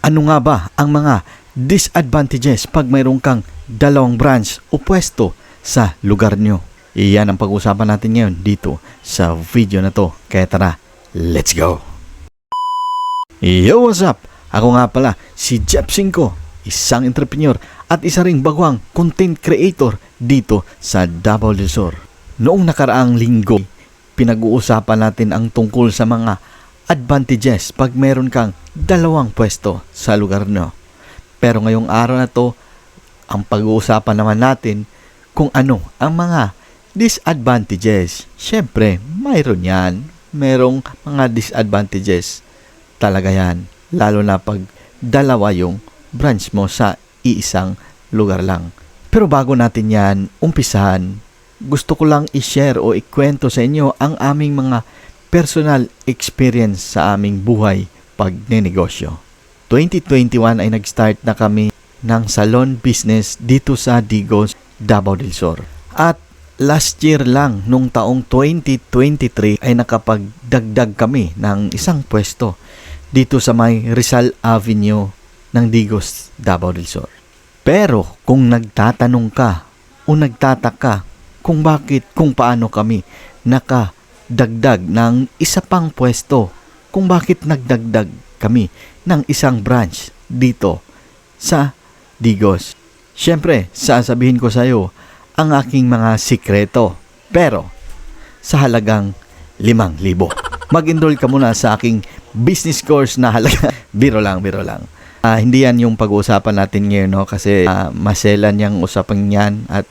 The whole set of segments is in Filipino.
Ano nga ba ang mga disadvantages pag mayroon kang dalawang branch o pwesto sa lugar nyo? Iyan ang pag-usapan natin ngayon dito sa video na to. Kaya tara, let's go! Yo, what's up? Ako nga pala, si Jeff Cinco, isang entrepreneur at isa ring bagwang content creator dito sa Davao Sur. Noong nakaraang linggo, pinag-uusapan natin ang tungkol sa mga advantages pag meron kang dalawang pwesto sa lugar nyo. Pero ngayong araw na to, ang pag-uusapan naman natin kung ano ang mga disadvantages. Siyempre, mayroon yan. Merong mga disadvantages talaga yan. Lalo na pag dalawa yung branch mo sa iisang lugar lang. Pero bago natin yan umpisahan, gusto ko lang i-share o ikwento sa inyo ang aming mga personal experience sa aming buhay pag nenegosyo. 2021 ay nag-start na kami ng salon business dito sa Digos, Davao del Sur. At last year lang, nung taong 2023, ay nakapagdagdag kami ng isang pwesto dito sa may Rizal Avenue ng Digos, Davao del Sur. Pero kung nagtatanong ka o nagtataka kung bakit, kung paano kami nakadagdag ng isa pang pwesto, kung bakit nagdagdag kami ng isang branch dito sa Digos. Siyempre, sasabihin ko sa iyo ang aking mga sikreto. Pero, sa halagang 5,000. Mag-enroll ka muna sa aking business course na halaga. biro lang, biro lang. Ah, hindi yan yung pag-uusapan natin ngayon, no? Kasi ah, maselan yung usapang yan at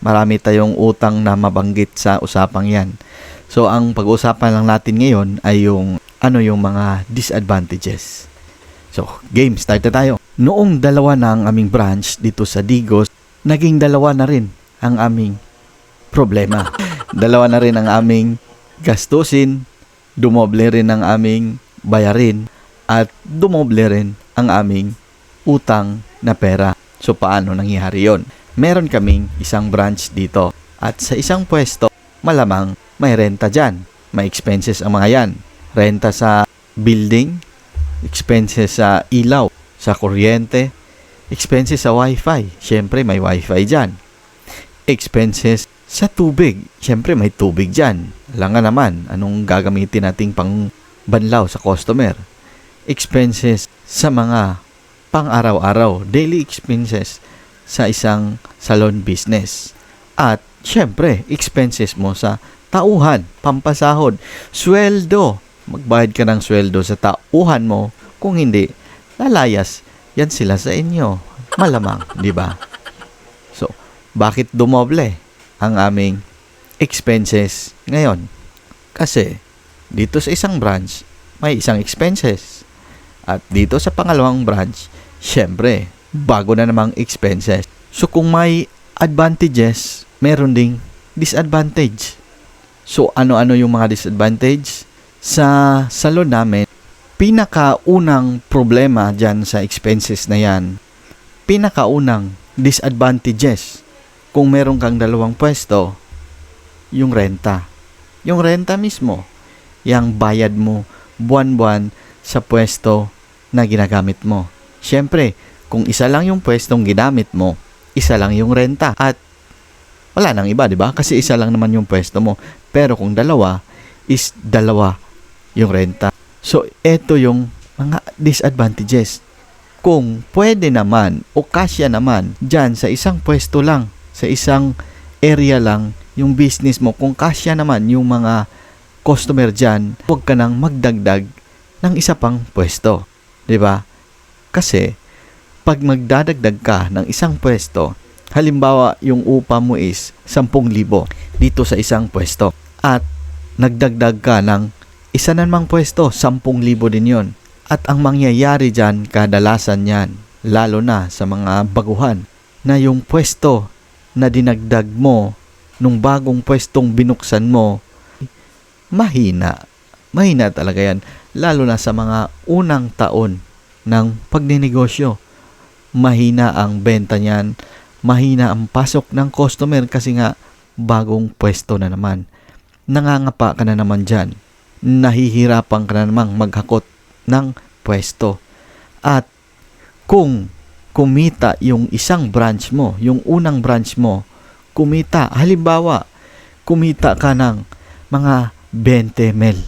marami tayong utang na mabanggit sa usapang yan. So, ang pag-uusapan lang natin ngayon ay yung ano yung mga disadvantages. So, game, start na tayo. Noong dalawa na ang aming branch dito sa Digos, naging dalawa na rin ang aming problema. dalawa na rin ang aming gastusin, dumoble rin ang aming bayarin, at dumoble rin ang aming utang na pera. So, paano nangyari yon? Meron kaming isang branch dito at sa isang pwesto, malamang may renta dyan. May expenses ang mga yan. Renta sa building, expenses sa ilaw, sa kuryente, expenses sa wifi. Siyempre, may wifi dyan. Expenses sa tubig. Siyempre, may tubig dyan. Alam nga naman, anong gagamitin nating pang banlaw sa customer. Expenses sa mga pang-araw-araw, daily expenses sa isang salon business. At, syempre, expenses mo sa tauhan, pampasahod, sweldo. Magbayad ka ng sweldo sa tauhan mo. Kung hindi, lalayas yan sila sa inyo. Malamang, di ba? So, bakit dumoble ang aming expenses ngayon? Kasi, dito sa isang branch, may isang expenses. At dito sa pangalawang branch, syempre, bago na namang expenses. So, kung may advantages, meron ding disadvantage. So, ano-ano yung mga disadvantage? Sa salon namin, pinakaunang problema dyan sa expenses na yan, pinakaunang disadvantages kung meron kang dalawang pwesto, yung renta. Yung renta mismo, yung bayad mo buwan-buwan sa pwesto na ginagamit mo. Siyempre, kung isa lang yung pwestong ginamit mo, isa lang yung renta. At wala nang iba, di ba? Kasi isa lang naman yung pwesto mo. Pero kung dalawa, is dalawa yung renta. So, eto yung mga disadvantages. Kung pwede naman o kasya naman dyan sa isang pwesto lang, sa isang area lang, yung business mo, kung kasya naman yung mga customer dyan, huwag ka nang magdagdag ng isa pang pwesto. 'Di ba? Kasi, pag magdadagdag ka ng isang pwesto, halimbawa yung upa mo is 10,000 dito sa isang pwesto at nagdagdag ka ng isa na namang pwesto, 10,000 din yon. At ang mangyayari dyan, kadalasan yan, lalo na sa mga baguhan, na yung pwesto na dinagdag mo nung bagong pwestong binuksan mo, mahina. Mahina talaga yan. Lalo na sa mga unang taon ng pagninegosyo. Mahina ang benta niyan. Mahina ang pasok ng customer kasi nga bagong pwesto na naman. Nangangapa ka na naman dyan. Nahihirapan ka na namang maghakot ng pwesto. At kung kumita yung isang branch mo, yung unang branch mo, kumita, halimbawa, kumita ka ng mga 20 mil.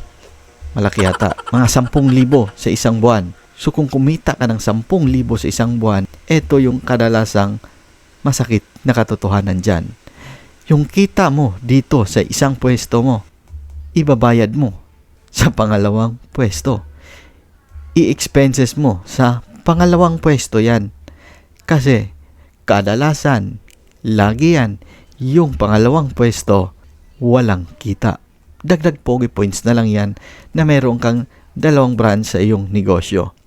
Malaki yata. Mga 10,000 sa isang buwan. So kung kumita ka ng 10,000 sa isang buwan, ito yung kadalasang masakit na katotohanan dyan. Yung kita mo dito sa isang pwesto mo, ibabayad mo sa pangalawang pwesto. I-expenses mo sa pangalawang pwesto yan. Kasi kadalasan, lagi yan, yung pangalawang pwesto, walang kita. Dagdag pogi points na lang yan na meron kang dalawang branch sa iyong negosyo.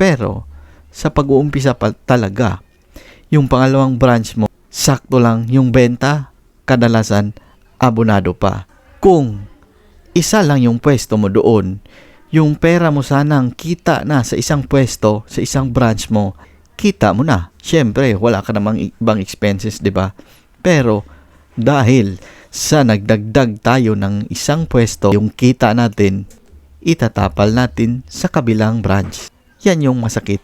Pero, sa pag-uumpisa pa talaga, yung pangalawang branch mo, sakto lang yung benta, kadalasan, abonado pa. Kung isa lang yung pwesto mo doon, yung pera mo sanang kita na sa isang pwesto, sa isang branch mo, kita mo na. Siyempre, wala ka namang ibang expenses, di ba? Pero, dahil sa nagdagdag tayo ng isang pwesto, yung kita natin, itatapal natin sa kabilang branch. Yan yung masakit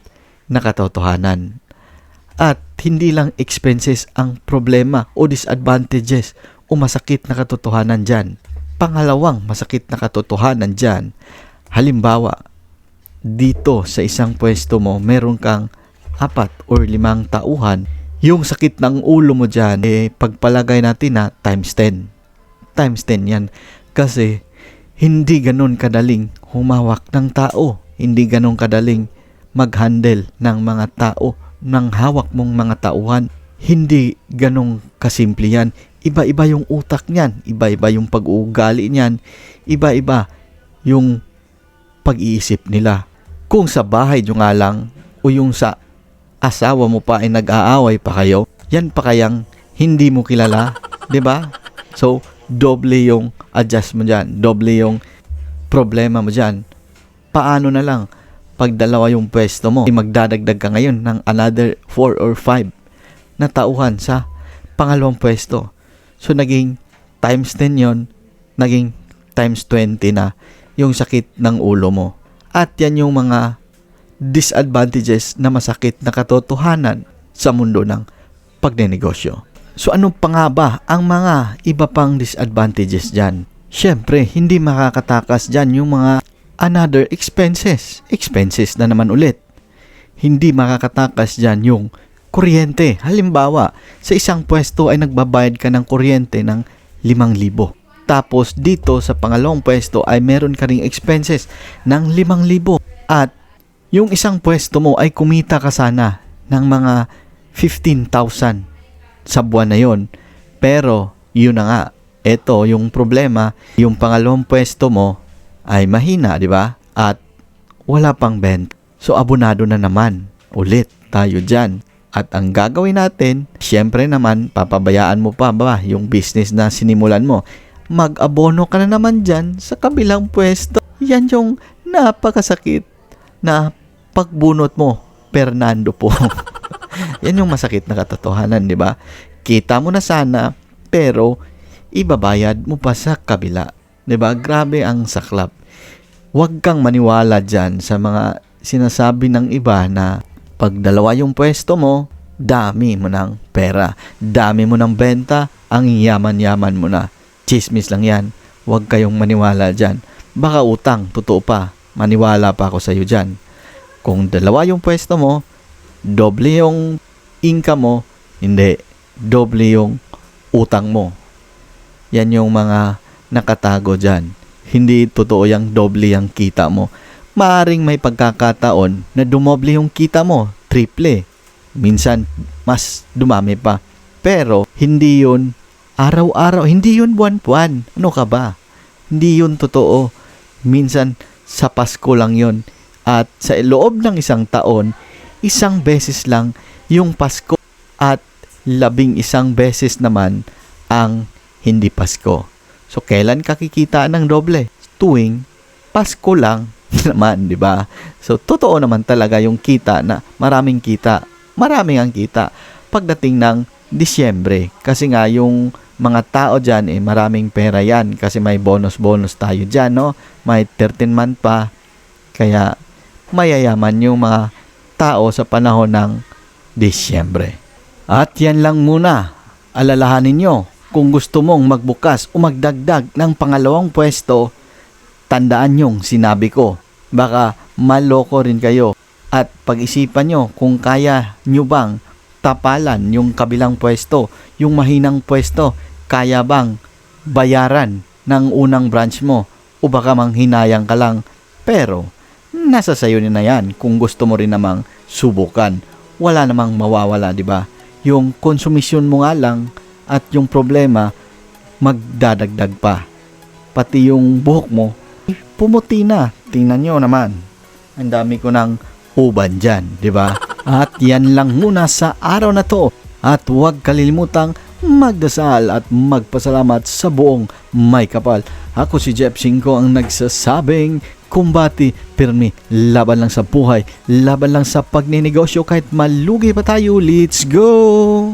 na katotohanan. At hindi lang expenses ang problema o disadvantages o masakit na katotohanan dyan. Pangalawang masakit na katotohanan dyan, halimbawa, dito sa isang pwesto mo, meron kang apat or limang tauhan, yung sakit ng ulo mo dyan, eh, pagpalagay natin na times 10. Times 10 yan. Kasi, hindi ganun kadaling humawak ng tao. Hindi ganun kadaling mag-handle ng mga tao, ng hawak mong mga tauhan. Hindi ganun kasimple yan. Iba-iba yung utak niyan. Iba-iba yung pag-uugali niyan. Iba-iba yung pag-iisip nila. Kung sa bahay nyo nga lang o yung sa asawa mo pa ay nag-aaway pa kayo, yan pa kayang hindi mo kilala, 'di ba? So, doble yung adjust mo diyan, doble yung problema mo diyan. Paano na lang pag dalawa yung pwesto mo, magdadagdag ka ngayon ng another 4 or 5 na tauhan sa pangalawang pwesto. So, naging times 10 yon naging times 20 na yung sakit ng ulo mo. At yan yung mga disadvantages na masakit na katotohanan sa mundo ng pagnenegosyo. So ano pa nga ba ang mga iba pang disadvantages dyan? Siyempre, hindi makakatakas dyan yung mga another expenses. Expenses na naman ulit. Hindi makakatakas dyan yung kuryente. Halimbawa, sa isang pwesto ay nagbabayad ka ng kuryente ng 5,000. Tapos dito sa pangalawang pwesto ay meron ka ring expenses ng 5,000. At yung isang pwesto mo ay kumita ka sana ng mga 15,000 sa buwan na yon. Pero, yun na nga, ito yung problema, yung pangalawang pwesto mo ay mahina, di ba? At wala pang bent. So, abonado na naman ulit tayo dyan. At ang gagawin natin, syempre naman, papabayaan mo pa ba yung business na sinimulan mo. Mag-abono ka na naman dyan sa kabilang pwesto. Yan yung napakasakit na pagbunot mo, Fernando po. Yan yung masakit na katotohanan, di ba? Kita mo na sana, pero ibabayad mo pa sa kabila. Di ba? Grabe ang saklap. Huwag kang maniwala dyan sa mga sinasabi ng iba na pag dalawa yung pwesto mo, dami mo ng pera. Dami mo ng benta, ang yaman-yaman mo na. Chismis lang yan. Huwag kayong maniwala dyan. Baka utang, totoo pa. Maniwala pa ako sa iyo dyan. Kung dalawa yung pwesto mo, doble yung income mo, hindi, doble yung utang mo. Yan yung mga nakatago dyan. Hindi totoo yung doble yung kita mo. Maaring may pagkakataon na dumoble yung kita mo, triple. Minsan, mas dumami pa. Pero, hindi yun araw-araw, hindi yun buwan-buwan. Ano ka ba? Hindi yun totoo. Minsan, sa Pasko lang yun at sa loob ng isang taon, isang beses lang yung Pasko at labing isang beses naman ang hindi Pasko. So, kailan kakikita ng doble? Tuwing Pasko lang naman, di ba? So, totoo naman talaga yung kita na maraming kita. Maraming ang kita pagdating ng Disyembre. Kasi nga, yung mga tao dyan, eh, maraming pera yan. Kasi may bonus-bonus tayo dyan, no? May 13 month pa. Kaya, mayayaman yung mga tao sa panahon ng Disyembre. At yan lang muna. Alalahanin nyo, kung gusto mong magbukas o magdagdag ng pangalawang pwesto, tandaan yung sinabi ko. Baka maloko rin kayo. At pag-isipan nyo kung kaya nyo bang tapalan yung kabilang pwesto, yung mahinang pwesto, kaya bang bayaran ng unang branch mo o baka manghinayang ka lang. Pero, nasa sayo na yan kung gusto mo rin namang subukan. Wala namang mawawala, di ba? Yung konsumisyon mo nga lang at yung problema, magdadagdag pa. Pati yung buhok mo, pumuti na. Tingnan nyo naman. Ang dami ko ng uban dyan, di ba? At yan lang muna sa araw na to. At huwag kalilimutang magdasal at magpasalamat sa buong may kapal. Ako si Jeff Singko ang nagsasabing kumbati pirmi laban lang sa buhay laban lang sa pagninegosyo kahit malugi pa tayo let's go